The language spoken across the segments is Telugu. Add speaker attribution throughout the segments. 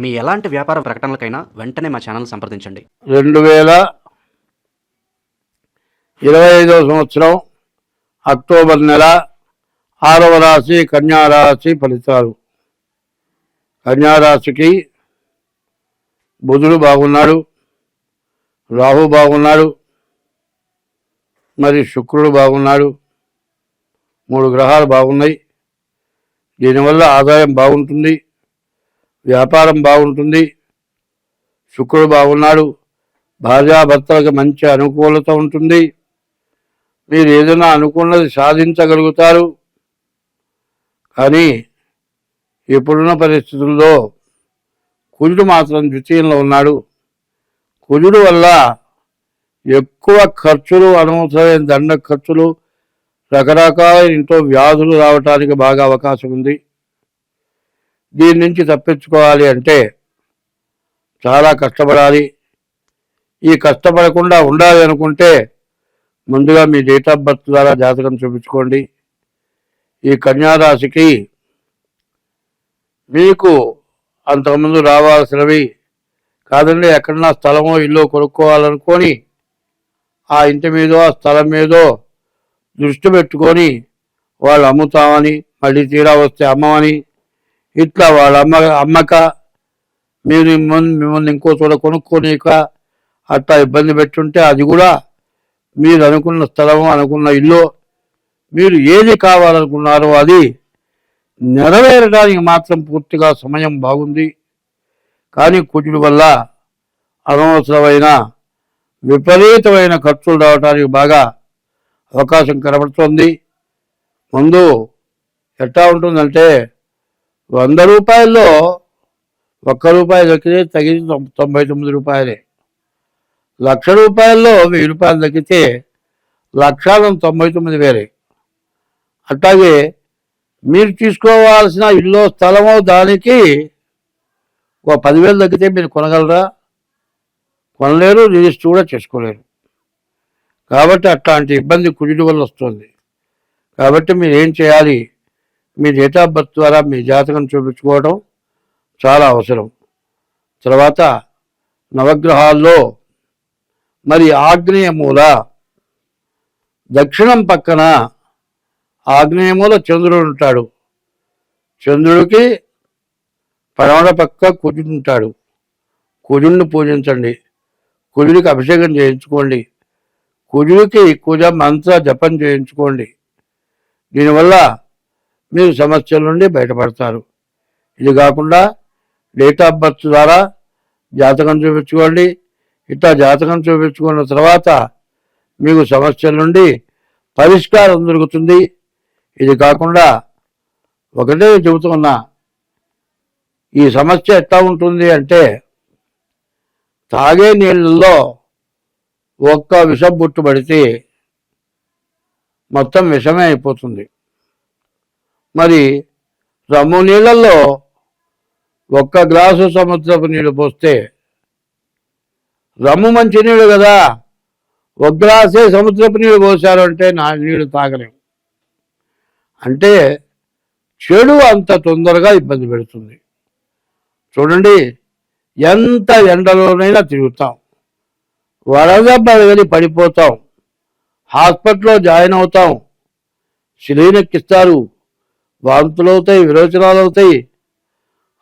Speaker 1: మీ ఎలాంటి వ్యాపార ప్రకటనలకైనా వెంటనే మా ఛానల్ సంప్రదించండి.
Speaker 2: రెండు వేల ఇరవై ఐదవ సంవత్సరం అక్టోబర్ నెల ఆరవ రాశి కన్యారాశి ఫలితాలు. కన్యా రాశికి బుధుడు బాగున్నాడు రాహు బాగున్నాడు మరి శుక్రుడు బాగున్నాడు మూడు గ్రహాలు బాగున్నాయి. దీనివల్ల ఆదాయం బాగుంటుంది. వ్యాపారం బాగుంటుంది శుక్రుడు బాగున్నాడు భార్యాభర్తలకు మంచి అనుకూలత ఉంటుంది. మీరు ఏదైనా అనుకున్నది సాధించగలుగుతారు. కానీ ఇప్పుడున్న పరిస్థితుల్లో కుజుడు మాత్రం ద్వితీయంలో ఉన్నాడు. కుజుడు వల్ల ఎక్కువ ఖర్చులు అనవసరమైన దండ ఖర్చులు రకరకాల ఇంట్లో వ్యాధులు రావటానికి బాగా అవకాశం ఉంది. దీని నుంచి తప్పించుకోవాలి అంటే చాలా కష్టపడాలి. ఈ కష్టపడకుండా ఉండాలి అనుకుంటే ముందుగా మీ డేట్ ఆఫ్ బర్త్ ద్వారా జాతకం చూపించుకోండి. ఈ కన్యారాశికి మీకు అంతకుముందు రావాల్సినవి కాదండి ఎక్కడన్నా స్థలమో ఇల్లు కొనుక్కోవాలనుకొని ఆ ఇంటి మీదో ఆ స్థలం మీదో దృష్టి పెట్టుకొని వాళ్ళు అమ్ముతామని మళ్ళీ తీరా వస్తే అమ్మమని ఇట్లా వాళ్ళ అమ్మ అమ్మక మీరు మిమ్మల్ని ఇంకో చోట కొనుక్కోనీక అట్లా ఇబ్బంది పెట్టుంటే అది కూడా మీరు అనుకున్న స్థలము అనుకున్న ఇల్లు మీరు ఏది కావాలనుకున్నారో అది నెరవేరడానికి మాత్రం పూర్తిగా సమయం బాగుంది. కానీ కుజుడి వల్ల అనవసరమైన విపరీతమైన ఖర్చులు రావడానికి బాగా అవకాశం కనబడుతోంది. ముందు ఎట్లా ఉంటుందంటే వంద రూపాయల్లో ఒక్క రూపాయి దక్కితే తగిన తొంభై తొమ్మిది రూపాయలే. లక్ష రూపాయల్లో వెయ్యి రూపాయలు తగ్గితే లక్షాలను తొంభై తొమ్మిది వేరే అట్లాగే మీరు తీసుకోవాల్సిన ఇల్లు స్థలమో దానికి ఒక పదివేలు తగ్గితే మీరు కొనగలరా? కొనలేరు రిజిస్టర్ కూడా చేసుకోలేరు. కాబట్టి అట్లాంటి ఇబ్బంది కుడి వల్ల వస్తుంది. కాబట్టి మీరు ఏం చేయాలి? మీ డేట్ ఆఫ్ బర్త్ ద్వారా మీ జాతకం చూపించుకోవడం చాలా అవసరం. తర్వాత నవగ్రహాల్లో మరి ఆగ్నేయ మూల దక్షిణం పక్కన ఆగ్నేయ మూల చంద్రుడు ఉంటాడు. చంద్రుడికి పడమర పక్క కుజుడు ఉంటాడు. కుజుడిని పూజించండి. కుజుడికి అభిషేకం చేయించుకోండి. కుజుడికి కుజ మంత్ర జపం చేయించుకోండి. దీనివల్ల మీరు సమస్యల నుండి బయటపడతారు. ఇది కాకుండా డేట్ ఆఫ్ బర్త్ ద్వారా జాతకం చూపించుకోండి. ఇట్లా జాతకం చూపించుకున్న తర్వాత మీకు సమస్యల నుండి పరిష్కారం దొరుకుతుంది. ఇది కాకుండా ఒకటే చెబుతున్నా ఈ సమస్య ఎట్లా ఉంటుంది అంటే తాగే నీళ్ళల్లో ఒక్క విషం బుట్టు పడితే మొత్తం విషమే అయిపోతుంది. మరి రమ్ము నీళ్ళల్లో ఒక్క గ్లాసు సముద్రపు నీళ్ళు పోస్తే రమ్ము మంచి నీళ్ళు కదా. ఒక గ్లాసే సముద్రపు నీళ్ళు పోసారు అంటే నా నీళ్ళు తాగలేము. అంటే చెడు అంత తొందరగా ఇబ్బంది పెడుతుంది. చూడండి ఎంత ఎండలోనైనా తిరుగుతాం. వడదెబ్బ తగిలి పడిపోతాం. హాస్పిటల్లో జాయిన్ అవుతాం. శిలీనెక్కిస్తారు వాంతులు అవుతాయి విరోచనాలు అవుతాయి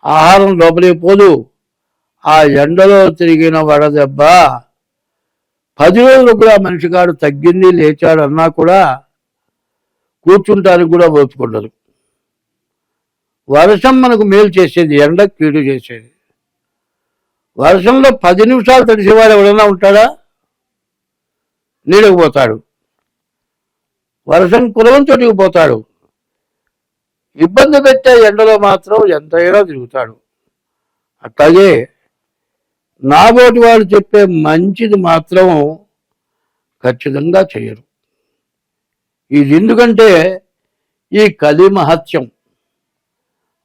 Speaker 2: ఆహారం లోపలికి పోదు. ఆ ఎండలో తిరిగిన వడదెబ్బ పది రోజులు కూడా మనిషి కాడు తగ్గింది లేచాడు అన్నా కూడా కూర్చుంటానికి కూడా ఓపుకుండదు వర్షం మనకు మేలు చేసేది ఎండ కీడు చేసేది. వర్షంలో పది నిమిషాలు తడిసేవాడు ఎవడన్నా ఉంటాడా? నీడకు పోతాడు. వర్షం కులవంతోటికి పోతాడు. ఇబ్బంది పెట్టే ఎండలో మాత్రం ఎంతైనా తిరుగుతాడు. అట్లాగే నాబోటి వాళ్ళు చెప్పే మంచిది మాత్రం ఖచ్చితంగా చేయరు. ఇది ఎందుకంటే ఈ కలి మహత్యం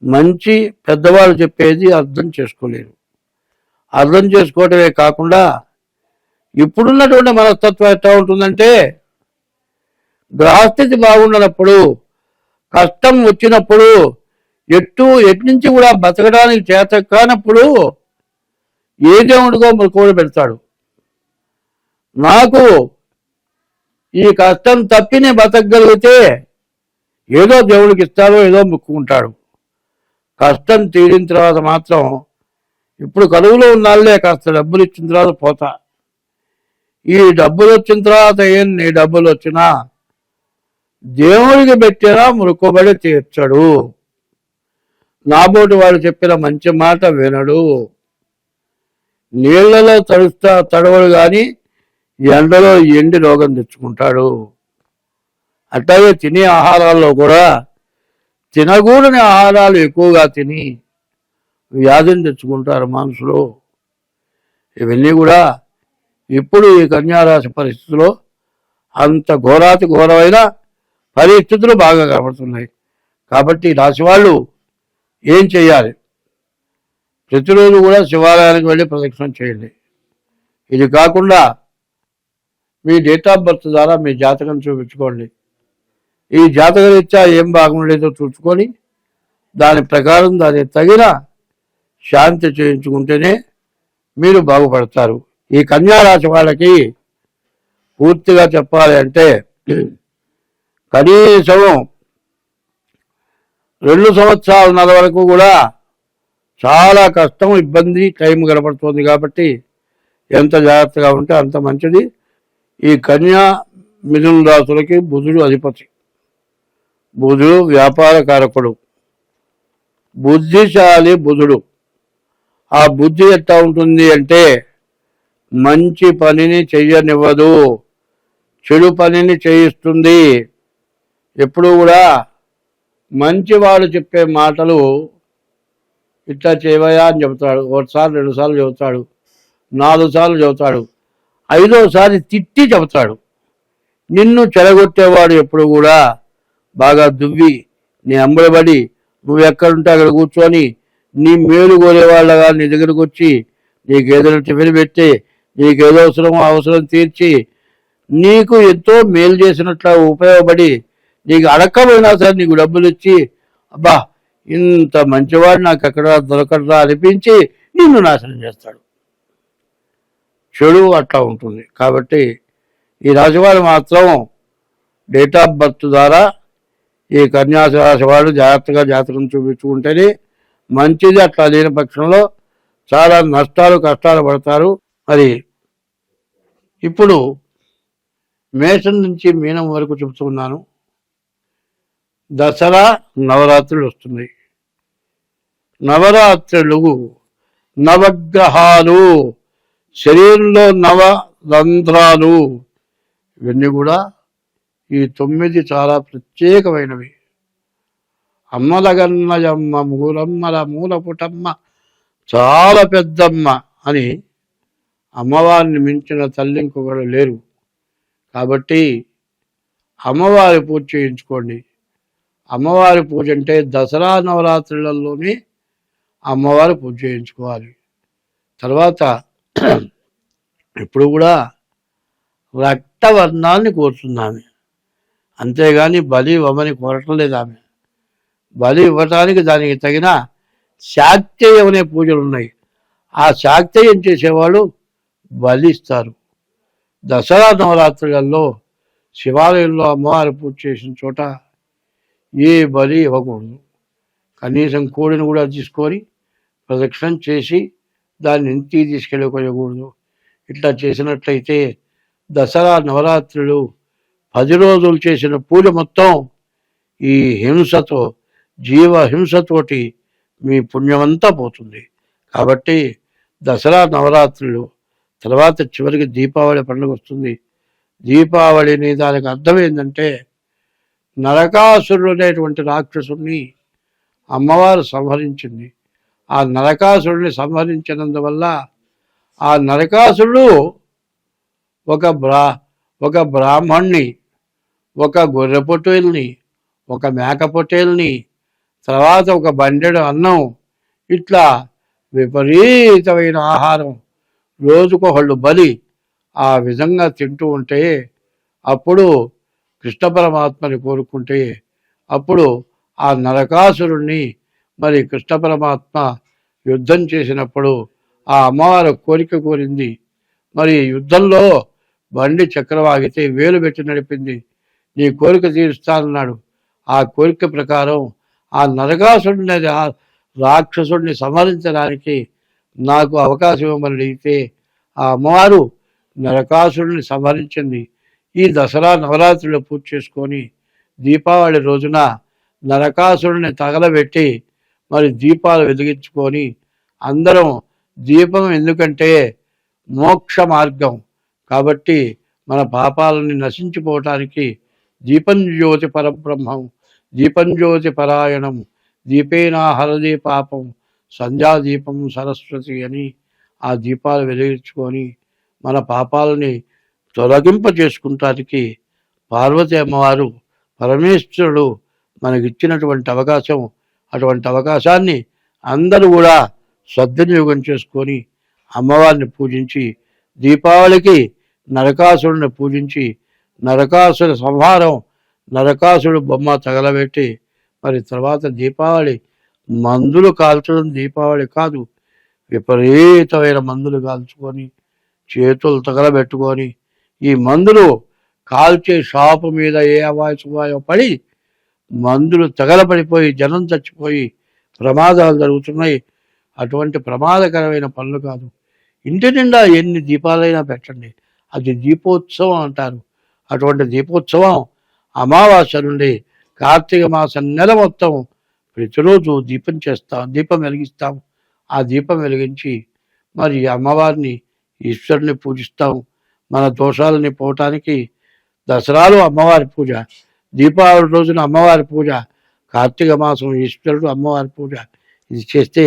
Speaker 2: మంచి పెద్దవాళ్ళు చెప్పేది అర్థం చేసుకోలేరు. అర్థం చేసుకోవటమే కాకుండా ఇప్పుడున్నటువంటి మనస్తత్వం ఎట్లా ఉంటుందంటే గ్రహస్థితి బాగుండనప్పుడు కష్టం వచ్చినప్పుడు ఎట్టు ఎటు నుంచి కూడా బతకడానికి చేత కానప్పుడు ఏ దేవుడికో మొక్కుబడి పెడతాడు. నాకు ఈ కష్టం తప్పి నేను బతకగలిగితే ఏదో దేవుడికి ఇస్తాడో ఏదో మొక్కుకుంటాడు. కష్టం తీరిన తర్వాత మాత్రం ఇప్పుడు కరువులో ఉన్నాళ్ళే కాస్త డబ్బులు ఇచ్చిన తర్వాత పోతా. ఈ డబ్బులు వచ్చిన తర్వాత ఏం నీ డబ్బులు వచ్చినా దేవుడికి పెట్టేలా మురుకోబడి తీర్చడు. నాబోటి వాడు చెప్పిన మంచి మాట వినడు. నీళ్ళలో తడుస్తా తడవడు కానీ ఎండలో ఎండి రోగం తెచ్చుకుంటాడు. అట్లాగే తినే ఆహారాల్లో కూడా తినకూడని ఆహారాలు ఎక్కువగా తిని వ్యాధిని తెచ్చుకుంటారు మనుషులు ఇవన్నీ కూడా ఇప్పుడు ఈ కన్యారాశి పరిస్థితిలో అంత ఘోరాతి ఘోరమైన పరిస్థితులు బాగా కనబడుతున్నాయి. కాబట్టి ఈ రాశి వాళ్ళు ఏం చేయాలి? ప్రతిరోజు కూడా శివాలయానికి వెళ్ళి ప్రదక్షిణం చేయండి. ఇది కాకుండా మీ డేట్ ఆఫ్ బర్త్ ద్వారా మీ జాతకం చూపించుకోండి. ఈ జాతక రీత్యా ఏం బాగుండేదో చూసుకొని దాని ప్రకారం దానికి తగిన శాంతి చేయించుకుంటేనే మీరు బాగుపడతారు. ఈ కన్యా రాశి వాళ్ళకి పూర్తిగా చెప్పాలి అంటే కనీసం రెండు సంవత్సరాలన్నర వరకు కూడా చాలా కష్టం ఇబ్బంది టైం కనపడుతుంది కాబట్టి ఎంత జాగ్రత్తగా ఉంటే అంత మంచిది. ఈ కన్యా మిథున రాశులకి బుధుడు అధిపతి. బుధుడు వ్యాపార కారకుడు. బుద్ధిశాలి బుధుడు. ఆ బుద్ధి ఎట్లా ఉంటుంది అంటే మంచి పనిని చెయ్యనివ్వదు చెడు పనిని చేయిస్తుంది. ఎప్పుడు కూడా మంచివాడు చెప్పే మాటలు ఇట్లా చేయవయా అని చెబుతాడు. ఒకసారి రెండుసార్లు చెబుతాడు. నాలుగు సార్లు చెబుతాడు. ఐదోసారి తిట్టి చెబుతాడు. నిన్ను చెడగొట్టేవాడు ఎప్పుడు కూడా బాగా దువ్వి నీ అంబడబడి నువ్వు ఎక్కడుంటే అక్కడ కూర్చొని నీ మేలు కోరేవాళ్ళగా నీ దగ్గరకు వచ్చి నీకు ఏదైనా టిఫిన్ పెట్టి నీకు ఏదో అవసరమో అవసరం తీర్చి నీకు ఎంతో మేలు చేసినట్లు ఉపయోగపడి నీకు అడక్కపోయినా సరే నీకు డబ్బులు ఇచ్చి అబ్బా ఇంత మంచివాడు నాకు ఎక్కడ దొరకడరా అనిపించి నిన్ను నాశనం చేస్తాడు. చెడు అట్లా ఉంటుంది. కాబట్టి ఈ రాశివారు మాత్రం డేట్ ఆఫ్ బర్త్ ద్వారా ఈ కన్యాస రాశి వాళ్ళు జాగ్రత్తగా జాతకం చూపించుకుంటేనే మంచిది అట్లా లేని పక్షంలో చాలా నష్టాలు కష్టాలు పడతారు. మరి ఇప్పుడు మేషం నుంచి మీనం వరకు చెబుతున్నాను దసరా నవరాత్రులు వస్తున్నాయి. నవరాత్రులు నవగ్రహాలు శరీరంలో నవ రంధ్రాలు ఇవన్నీ కూడా ఈ తొమ్మిది చాలా ప్రత్యేకమైనవి. అమ్మలగన్నయమ్మ మూలమ్మల మూలపుటమ్మ చాలా పెద్దమ్మ అని అమ్మవారిని మించిన తల్లి ఇంకొకరు లేరు. కాబట్టి అమ్మవారి పూజ చేయించుకోండి. అమ్మవారి పూజ అంటే దసరా నవరాత్రులలోనే అమ్మవారి పూజ చేయించుకోవాలి. తర్వాత ఇప్పుడు కూడా రక్తవర్ణాన్ని కోరుతుంది ఆమె. అంతేగాని బలి ఇవ్వమని కోరటం లేదు ఆమె. బలి ఇవ్వటానికి దానికి తగిన శాక్తేయం అనే పూజలు ఉన్నాయి. ఆ శాక్తేయం చేసేవాళ్ళు బలి ఇస్తారు. దసరా నవరాత్రులలో శివాలయంలో అమ్మవారి పూజ చేసిన చోట ఏ బలి ఇవ్వకూడదు. కనీసం కోడిని కూడా తీసుకొని ప్రదక్షిణం చేసి దాన్ని ఇంటికి తీసుకెళ్ళిపోయకూడదు ఇట్లా చేసినట్లయితే దసరా నవరాత్రులు పది రోజులు చేసిన పూజ మొత్తం ఈ హింసతో జీవ హింసతోటి మీ పుణ్యమంతా పోతుంది. కాబట్టి దసరా నవరాత్రులు తర్వాత చివరికి దీపావళి పండుగ వస్తుంది. దీపావళి అనే దానికి అర్థం ఏంటంటే నరకాసురుడు అనేటువంటి రాక్షసుని అమ్మవారు సంహరించింది. ఆ నరకాసురుడిని సంహరించినందువల్ల ఆ నరకాసురుడు ఒక బ్రా ఒక బ్రాహ్మణ్ణి ఒక గొర్రె పొట్టేల్ని ఒక మేక పొట్టేల్ని తర్వాత ఒక బండెడు అన్నం ఇట్లా విపరీతమైన ఆహారం రోజుకొకళ్ళు బలి ఆ విధంగా తింటూ ఉంటే అప్పుడు కృష్ణ పరమాత్మని కోరుకుంటే అప్పుడు ఆ నరకాసురుణ్ణి మరి కృష్ణ పరమాత్మ యుద్ధం చేసినప్పుడు ఆ అమ్మవారు కోరిక కోరింది. మరి యుద్ధంలో బండి చక్రవాగితే వేలు పెట్టి నడిపింది. నీ కోరిక తీరుస్తానన్నాడు. ఆ కోరిక ప్రకారం ఆ నరకాసుడిని రా- రాక్షసుడిని సంహరించడానికి నాకు అవకాశం ఇవ్వమని అడిగితే ఆ అమ్మవారు నరకాసుడిని సంహరించింది. ఈ దసరా నవరాత్రులు పూర్తి చేసుకొని దీపావళి రోజున నరకాసురుని తగలబెట్టి మరి దీపాలు వెలిగించుకొని అందరం దీపం ఎందుకంటే మోక్ష మార్గం. కాబట్టి మన పాపాలని నశించిపోవటానికి దీపం జ్యోతి పరబ్రహ్మం దీపం జ్యోతి పరాయణం దీపేనా హరది పాపం సంధ్యాదీపం సరస్వతి అని ఆ దీపాలు వెలిగించుకొని మన పాపాలని తొలగింప చేసుకుంటానికి పార్వతి అమ్మవారు పరమేశ్వరుడు మనకిచ్చినటువంటి అవకాశం అటువంటి అవకాశాన్ని అందరూ కూడా సద్వినియోగం చేసుకొని అమ్మవారిని పూజించి దీపావళికి నరకాసురుని పూజించి నరకాసుర సంహారం నరకాసుడు బొమ్మ తగలబెట్టి మరి తర్వాత దీపావళి మందులు కాల్చడం దీపావళి కాదు విపరీతమైన మందులు కాల్చుకొని చేతులు తగలబెట్టుకొని ఈ మందులు కాల్చే షాపు మీద ఏ అవాయసువాయో పడి మందులు తగలబడిపోయి జనం చచ్చిపోయి ప్రమాదాలు జరుగుతున్నాయి. అటువంటి ప్రమాదకరమైన పనులు కాదు. ఇంటి నిండా ఎన్ని దీపాలైనా పెట్టండి. అది దీపోత్సవం అంటారు. అటువంటి దీపోత్సవం అమావాస్య నుండి కార్తీక మాసం నెల మొత్తం ప్రతిరోజు దీపం చేస్తాం దీపం వెలిగిస్తాం. ఆ దీపం వెలిగించి మరి అమ్మవారిని ఈశ్వరుని పూజిస్తాం. మన దోషాలని పోవటానికి దసరాలు అమ్మవారి పూజ దీపావళి రోజున అమ్మవారి పూజ కార్తీక మాసం ఈశ్వరుడు అమ్మవారి పూజ. ఇది చేస్తే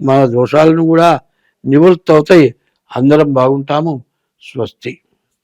Speaker 2: మన దోషాలను కూడా నివృత్తి అవుతాయి. అందరం బాగుంటాము. స్వస్తి.